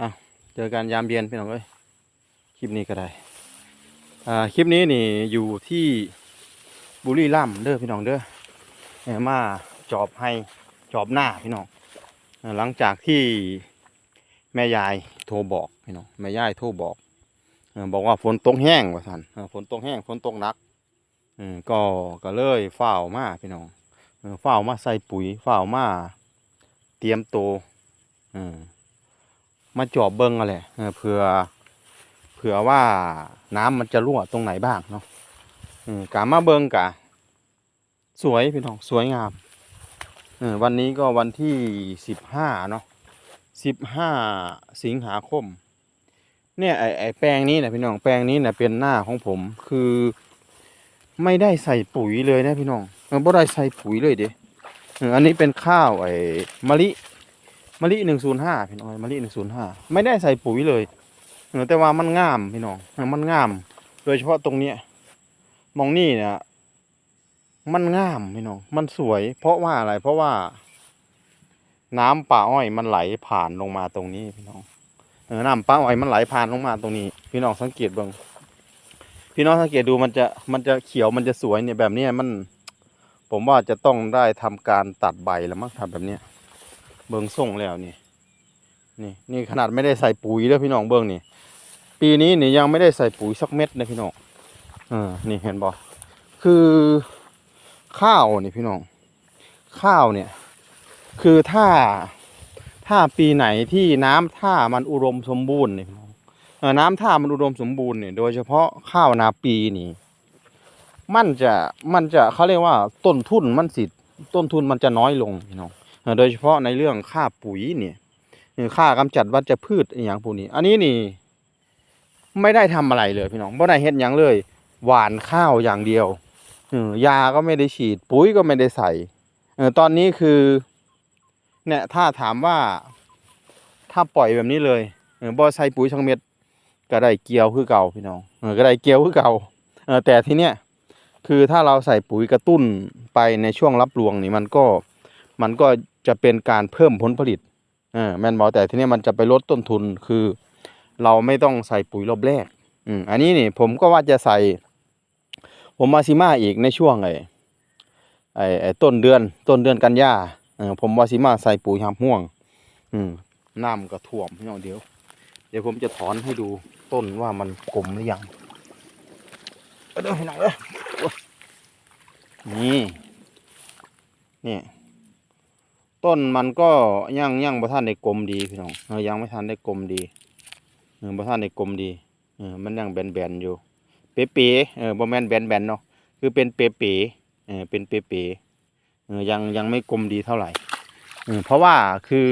อะเจอกันยามเย็นพี่น้องเอ้ยคลิปนี้ก็ได้อ่าคลิปนี้นี่อยู่ที่บุรีรัมย์เด้อพี่น้องเด้อแหมมาจอบให้จอบหน้าพี่น้องหลังจากที่แม่ยายโทรบอกพี่น้องแม่ยายโทรบอกบอกว่าฝนตกแห้งว่าสันฝนตกแห้งฝนตกหนักก็ก็เลยเฝ้ามาพี่น้องเฝ้ามาใส่ปุ๋ยเฝ้ามาเตรียมโตวเออ มาจอบเบิ้งอะไรเผื่อเผื่อว่าน้ำมันจะรั่วตรงไหนบ้างเนาะกามาเบิ้งกะ สวยพี่น้องสวยงามวันนี้ก็วันที่สิบห้าเนาะสิบห้าสิงหาคม เนี่ยไอไอแปลงนี้นะพี่น้องแปลงนี้นะเป็นหน้าของผมคือ ไม่ได้ใส่ปุ๋ยเลยนะพี่น้องเออบ่ได้ใส่ปุ๋ยเลยเด้อันนี้เป็นข้าวไอมะลิ มะลิหนึ่งศูนย์ห้าพี่น้องมะลิหนึ่งศูนย์ห้าไม่ได้ใส่ปุ๋ยเลยเออแต่ว่ามันงามพี่น้องมันงาม โดยเฉพาะตรงเนี้ยมองนี่เนี่ยมันงามพี่น้องมันสวย เพราะว่าอะไรเพราะว่า น้ำป่าอ้อยมันไหลผ่านลงมาตรงนี้พี่น้องเออน้ำป่าอ้อยมันไหลผ่านลงมาตรงนี้ พี่น้องสังเกตเบ้างพี่น้องสังเกตดูมันจะมันจะเขียวมันจะสวยเนี่ยแบบนี้มัน ผมว่าจะต้องได้ทำการตัดใบแล้วมั้งทำแบบเนี้ย เบิงส่งแล้วนี่ นี่นี่ขนาดไม่ได้ใส่ปุ๋ยแล้วพี่น้องเบิงนี่ ปีนี้นี่ยังไม่ได้ใส่ปุ๋ยสักเม็ดนะพี่น้องเออนี่เห็นบ่คือข้าวนี่พี่น้อง ข้าวเนี่ย คือถ้าถ้าปีไหนที่น้ำท่ามันอุดมสมบูรณ์เนี่ยพี่น้องเออน้ำท่ามันอุดมสมบูรณ์เนี่ยโดยเฉพาะข้าวนาปีนี่มันจะมันจะเขาเรียกว่าต้นทุนมันสิต้นทุนมันจะน้อยลงพี่น้อง โดยเฉพาะในเรื่องค่าปุ๋ยเนี่ยค่ากำจัดวัชพืชอย่างพวกนี้ อันนี้นี่ ไม่ได้ทำอะไรเลยพี่น้องไม่ได้เฮ็ดหยังเลย หวานข้าวอย่างเดียวยาก็ไม่ได้ฉีด ปุ๋ยก็ไม่ได้ใส่ตอนนี้คือ เนี่ยถ้าถามว่าถ้าปล่อยแบบนี้เลยบ่ใส่ปุ๋ยชังเม็ดก็ได้เกี่ยวคือเก่าพี่น้องก็ได้เกี่ยวคือเก่าแต่ทีเนี้ยคือถ้าเราใส่ปุ๋ยกระตุ้นไปในช่วงรับรวงนี่มันก็ มันก็จะเป็นการเพิ่มผลผลิตเออแม่นบอกแต่ทีนี้มันจะไปลดต้นทุนคือ เราไม่ต้องใส่ปุ๋ยรอบแรกอืมอันนี้นี่ผมก็ว่าจะใส่ ผมมาซิมาอีกในช่วงไอ้ไอ้ไอต้นเดือนต้นเดือนกันยาเออผมว่าซิมาใส่ปุ๋ยหามห่วง อืมน้ำก็ท่วมพี่น้อเดี๋ยว เดี๋ยวผมจะถอนให้ดูต้นว่ามันกลมหรือยังเอาเด้อพี่น้องเด้อโอ้ยนี่นี่ ต้นมันก็ยังยังบ่ทันได้กลมดีพี่น้องเออยังไม่ทันได้กลมดีเออบ่ทันได้กลมดีเออมันยังแบนๆอยู่ เป๋ๆเออบ่แม่นแบนๆเนาะคือเป็นเป๋ๆเออเป็นเป๋ๆเออยังยังไม่กลมดีเท่าไหร่เออเพราะว่าคือ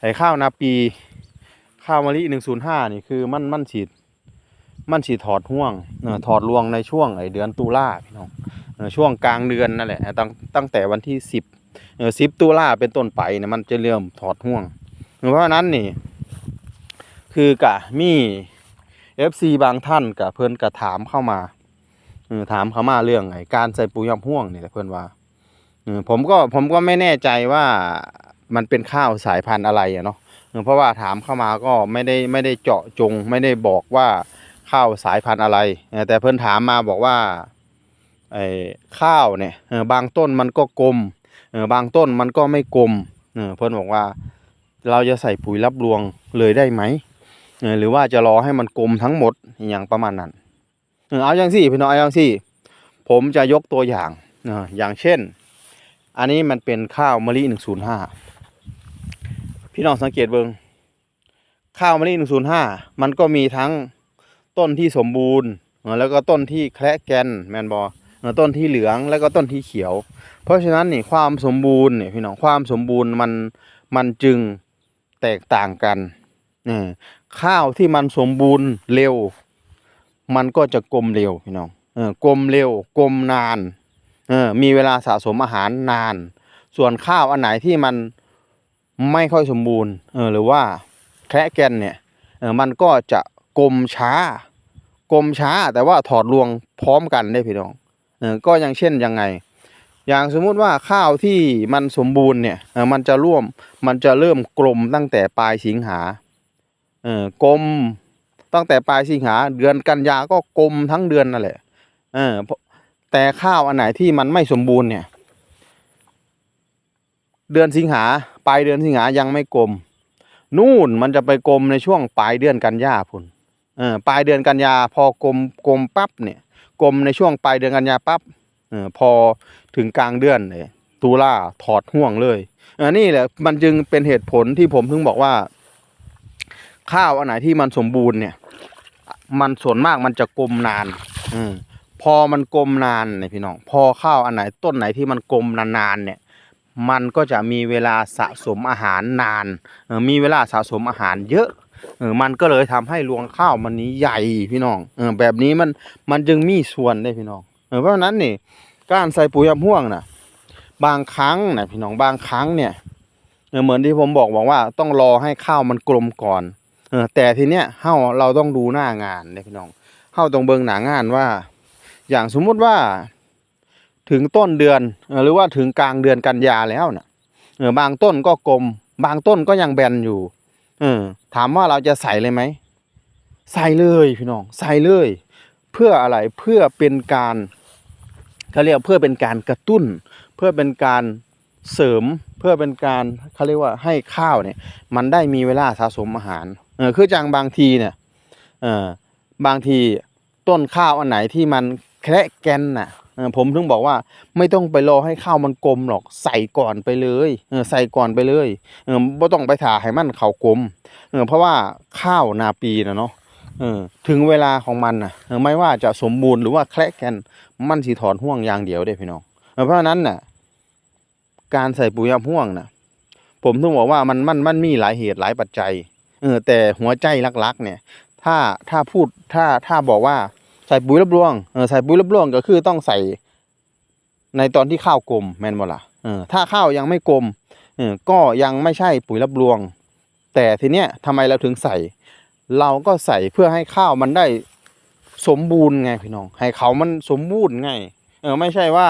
ไอ้ข้าวนาปีข้าวมะลิ105นี่คือมันมันสิมันสิถอดห่วงเออถอดรวงในช่วงไอ้เดือนตุลาพี่น้องเออช่วงกลางเดือนนั่นแหละตั้งตั้งแต่วันที่10เออ สิบตุลาเป็นต้นไปเนี่ยมันจะเริ่มถอดห่วง เพราะนั้นนี่ คือกะมีเอฟซีบางท่านกะเพิ่อนกะถามเข้ามาถามเข้ามาเรื่องไอ้การใส่ปุ๋ยยำห่วงนี่แหละเพิ่อนว่าผมก็ผมก็ไม่แน่ใจว่ามันเป็นข้าวสายพันธุ์อะไรอะเนาะเพราะว่าถามเข้ามาก็ไม่ได้ไม่ได้เจาะจง ไม่ได้บอกว่าข้าวสายพันธุ์อะไร แต่เพิ่อนถามมาบอกว่าไอ้ข้าวเนี่ยบางต้นมันก็กลม บางต้นมันก็ไม่กลมเออเพื่อนบอกว่า เราจะใส่ปุ๋ยรับรวงเลยได้ไหมเออหรือว่าจะรอให้มันกลมทั้งหมดอย่างประมาณนั้นเออเอาอย่างสี่พี่น้องเอาอย่างสี่ ผมจะยกตัวอย่างเอออย่างเช่น อันนี้มันเป็นข้าวมะลิหนึ่งศูนย์ห้าพี่น้องสังเกตเบิงข้าวมะลิหนึ่งศูนย์ห้ามันก็มีทั้งต้นที่สมบูรณ์เออแล้วก็ต้นที่แคระแกนแมนบอ ต้นที่เหลืองแล้วก็ต้นที่เขียว เพราะฉะนั้นนี่ความสมบูรณ์เนี่ยพี่น้องความสมบูรณ์มันมันจึงแตกต่างกันเออข้าวที่มันสมบูรณ์เร็ว มันก็จะกลมเร็วพี่น้องเออกลมเร็วกลมนานเออมีเวลาสะสมอาหารนาน ส่วนข้าวอันไหนที่มันไม่ค่อยสมบูรณ์เออหรือว่าแคระแกนเนี่ยเออมันก็จะกลมช้ากลมช้าแต่ว่าถอดรวงพร้อมกันได้พี่น้อง ก็อย่างเช่นยังไง อย่างสมมุติว่าข้าวที่มันสมบูรณ์เนี่ยมันจะร่วมมันจะเริ่มกลมตั้งแต่ปลายสิงหาเออกลมตั้งแต่ปลายสิงหาเดือนกันยาก็กลมทั้งเดือนนั่นแหละเออแต่ข้าวอันไหนที่มันไม่สมบูรณ์เนี่ย เดือนสิงหาปลายเดือนสิงหายังไม่กลมนู่นมันจะไปกลมในช่วงปลายเดือนกันยาพุ่นเออปลายเดือนกันยาพอกลมกลมปั๊บเนี่ย กลมในช่วงปลายเดือนกันยาปั๊บออพอถึงกลางเดือนเลยตุลาถอดห่วงเลยอันนี้แหละมันจึงเป็นเหตุผลที่ผมถึงบอกว่า ข้าวอันไหนที่มันสมบูรณ์เนี่ย มันส่วนมากมันจะกลมนานอืมพอมันกลมนานเนี่ยพี่น้องพอข้าวอันไหนต้นไหนที่มันกลมนานๆเนี่ย มันก็จะมีเวลาสะสมอาหารนานมีเวลาสะสมอาหารเยอะ เออมันก็เลยทำให้รวงข้าวมันนี้ใหญ่พี่น้องเออแบบนี้มันมันจึงมีส่วนได้พี่น้องเออเพราะนั้นนี่การใส่ปุ๋ยยำห่วงนะบางครั้งนะพี่น้องบางครั้งเนี่ยเออเหมือนที่ผมบอกบอกว่าต้องรอให้ข้าวมันกลมก่อนเออแต่ทีเนี้ยเฮาเราต้องดูหน้างานเนี่ยพี่น้องเฮาต้องเบิ่งหน้างานว่า อย่างสมมุติว่าถึงต้นเดือนหรือว่าถึงกลางเดือนกันยาแล้วน่ะบางต้นก็กลม บางต้นก็ยังแบนอยู่ เออ ถามว่าเราจะใส่เลยไหม ใส่เลยพี่น้อง ใส่เลย เพื่ออะไร เพื่อเป็นการเขาเรียกเพื่อเป็นการกระตุ้น เพื่อเป็นการเสริม เพื่อเป็นการเขาเรียกว่าให้ข้าวเนี่ย มันได้มีเวลาสะสมอาหาร เออ คือจังบางทีเนี่ย เออ บางทีต้นข้าวอันไหนที่มันแคระแกนน่ะ ผมถึงบอกว่าไม่ต้องไปรอให้ข้าวมันกลมหรอกใส่ก่อนไปเลยเออใส่ก่อนไปเลยเออไม่ต้องไปถ่าให้มันเขากลมเออเพราะว่าข้าวนาปีนะเนาะเออถึงเวลาของมันนะเออไม่ว่าจะสมบูรณ์หรือว่าแคระแกนมันสีถอนห่วงอย่างเดียวเด้พี่น้องเออเพราะนั้นน่ะ การใส่ปุ๋ยยำห่วงน่ะ ผมต้องบอกว่ามันมันมันมีหลายเหตุหลายปัจจัยเออแต่หัวใจลักๆ เนี่ย ถ้าถ้าพูดถ้าถ้าบอกว่า ใส่ปุ๋ยรับรวงเออใส่ปุ๋ยรับรวงก็คือต้องใส่ ในตอนที่ข้าวกลมแม่นบ่ล่ะเออถ้าข้าวยังไม่กลมเออก็ยังไม่ใช่ปุ๋ยรับรวง แต่ทีเนี้ยทำไมเราถึงใส่ เราก็ใส่เพื่อให้ข้าวมันได้สมบูรณ์ไงพี่น้องให้เขามันสมบูรณ์ไงเออไม่ใช่ว่า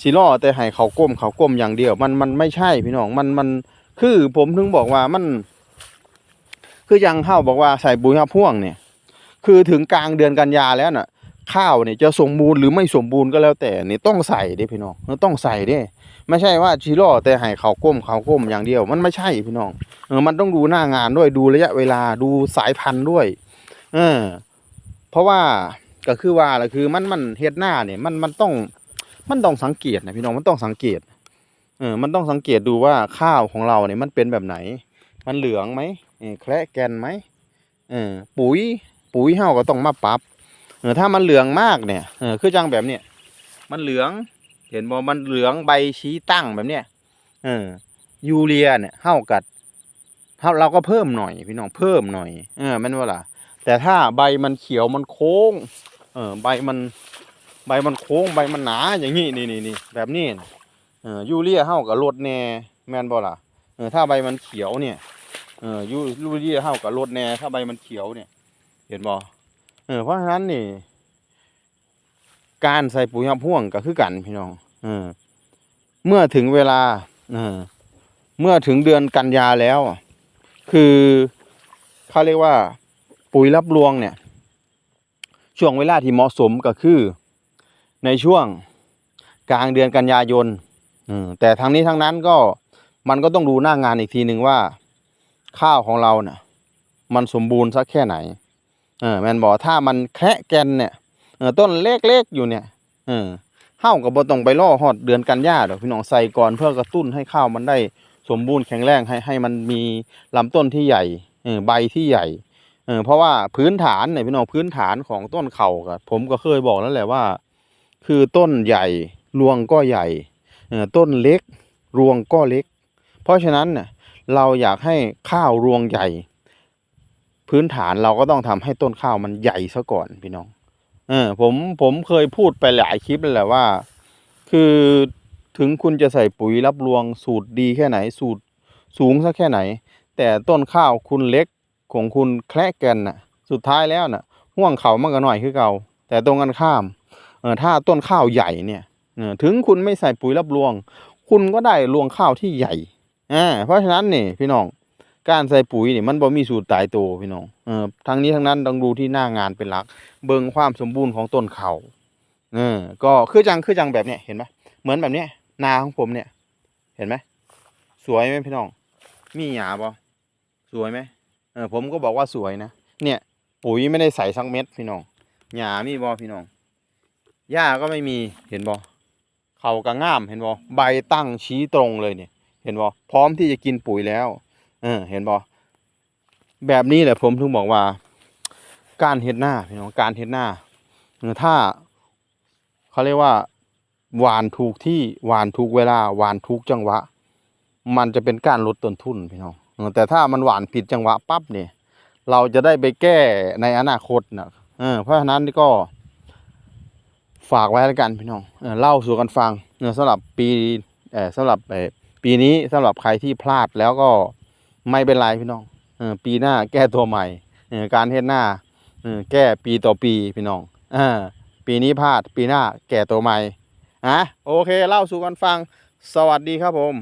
สิล่อแต่ให้เขาก้มเขาก้มอย่างเดียว มันมันไม่ใช่พี่น้องมันมันคือผมถึงบอกว่ามัน คือยังเข้าบอกว่าใส่ปุ๋ยหับพ่วงเนี่ย คือถึงกลางเดือนกันยาแล้วน่ะ ข้าวเนี่ยจะสมบูรณ์หรือไม่สมบูรณ์ก็แล้วแต่นี่ต้องใส่ด้พี่น้องต้องใส่ด้ไม่ใช่ว่าชิโร่แต่ให้เขาก้มเขาก้มอย่างเดียวมันไม่ใช่พี่น้องเออมันต้องดูหน้างานด้วยดูระยะเวลาดูสายพันธุ์ด้วย เออ เพราะว่าก็คือว่าแหละคือมันมันเฮ็ดหน้าเนี่ยมันมันต้องมันต้องสังเกตนะพี่น้องมันต้องสังเกตเออมันต้องสังเกตดูว่าข้าวของเราเนี่ยมันเป็นแบบไหน มันเหลืองไหมเออแคระแกนไหมเออปุ๋ย ปุ๋ยเฮาก็ต้องมาปรับเออถ้ามันเหลืองมากเนี่ยเออคือจังแบบเนี้ยมันเหลืองเห็นบ่มันเหลืองใบชี้ตั้งแบบเนี้ยเออยูเรียเนี่ยเฮากัดเราก็เพิ่มหน่อยพี่น้องเพิ่มหน่อยเออแม่นว่าล่ะแต่ถ้าใบมันเขียวมันโค้ง เออใบมันใบมันโค้งใบมันหนาอย่างนี้นี่นี่นี่แบบนี้เออยูเรียเฮากับลดแน่แมนบ่ล่ะเออถ้าใบมันเขียวเนี่ยเออยูยูเรียเฮากับลดแน่ถ้าใบมันเขียวเนี่ย เห็นบ่เออเพราะฉะนั้นนี่ การใส่ปุ๋ยหับพ่วงก็คือกันพี่น้องเออเมื่อถึงเวลาเออเมื่อถึงเดือนกันยาแล้ว คือเขาเรียกว่า ปุ๋ยรับรวงเนี่ย ช่วงเวลาที่เหมาะสมก็คือในช่วงกลางเดือนกันยายนอืมแต่ทั้งนี้ทั้งนั้นก็มันก็ต้องดูหน้างานอีกทีหนึ่งว่า ข้าวของเราเนี่ยมันสมบูรณ์สักแค่ไหน เออแมนบอกถ้ามันแคะแกนเนี่ยเออต้นเล็กๆอยู่เนี่ยเออเฮากับบต้องไปล่อฮอดเดือนกันยาดอกพี่น้องใส่ก่อนเพื่อกระตุ้นให้ข้าวมันได้สมบูรณ์แข็งแรงให้ให้มันมีลำต้นที่ใหญ่เออใบที่ใหญ่เออเพราะว่าพื้นฐานเนี่ยพี่น้องพื้นฐานของต้นเข่ากับผมก็เคยบอกแล้วแหละว่า คือต้นใหญ่รวงก็ใหญ่เออต้นเล็กรวงก็เล็ก เพราะฉะนั้นเนี่ยเราอยากให้ข้าวรวงใหญ่ พื้นฐานเราก็ต้องทำให้ต้นข้าวมันใหญ่ซะก่อนพี่น้อง เออผมผมเคยพูดไปหลายคลิปแล้วแหละว่า คือถึงคุณจะใส่ปุ๋ยรับรวงสูตรดีแค่ไหนสูตรสูงสักแค่ไหน แต่ต้นข้าวคุณเล็กของคุณแคระแกนน่ะ สุดท้ายแล้วน่ะห่วงเขามันก็หน่อยคือเก่าแต่ตรงกันข้ามเออถ้าต้นข้าวใหญ่เนี่ยเออถึงคุณไม่ใส่ปุ๋ยรับรวง คุณก็ได้รวงข้าวที่ใหญ่อ่าเพราะฉะนั้นนี่พี่น้อง การใส่ปุ๋ยนี่มันบ่มีสูตรตายตัวพี่น้องเออทั้งนี้ทั้งนั้นต้องดูที่หน้างานเป็นหลัก เบิ่งความสมบูรณ์ของต้นเขาเออก็คือจังคือจังแบบเนี้ยเห็นไหมเหมือนแบบเนี้ยนาของผมเนี่ย เห็นไหมสวยไหมพี่น้อง มีหยาบ่สวยไหมเออผมก็บอกว่าสวยนะเนี่ย ปุ๋ยไม่ได้ใส่สักเม็ดพี่น้องหญ้ามีบ่พี่น้องหญ้าก็ไม่มีเห็นบ่เขาก็งามเห็นบ่ใบตั้งชี้ตรงเลยเนี่ย เห็นบ่พร้อมที่จะกินปุ๋ยแล้ว เออ เห็นบ่แบบนี้แหละผมถึงบอกว่า การเฮ็ดหน้าพี่น้องการเฮ็ดหน้าถ้าเขาเรียกว่า หวานถูกที่หวานถูกเวลา หวานถูกจังหวะ มันจะเป็นการลดต้นทุนพี่น้องแต่ถ้ามันหวานผิดจังหวะปั๊บเนี่ย เราจะได้ไปแก้ในอนาคตนะเออเพราะฉะนั้นก็ ฝากไว้แล้วกันพี่น้องเออเล่าสู่กันฟังเออสำหรับปีเออสำหรับเออปีนี้สำหรับใครที่พลาดแล้วก็ ไม่เป็นไรพี่น้องออปีหน้าแก้ตัวใหม่การเฮ็ดหน้าแก้ปีต่อปีพี่น้องอ่าปีนี้พลาดปีหน้าแก้ตัวใหม่อะโอเคเล่าสู่กันฟังสวัสดีครับผม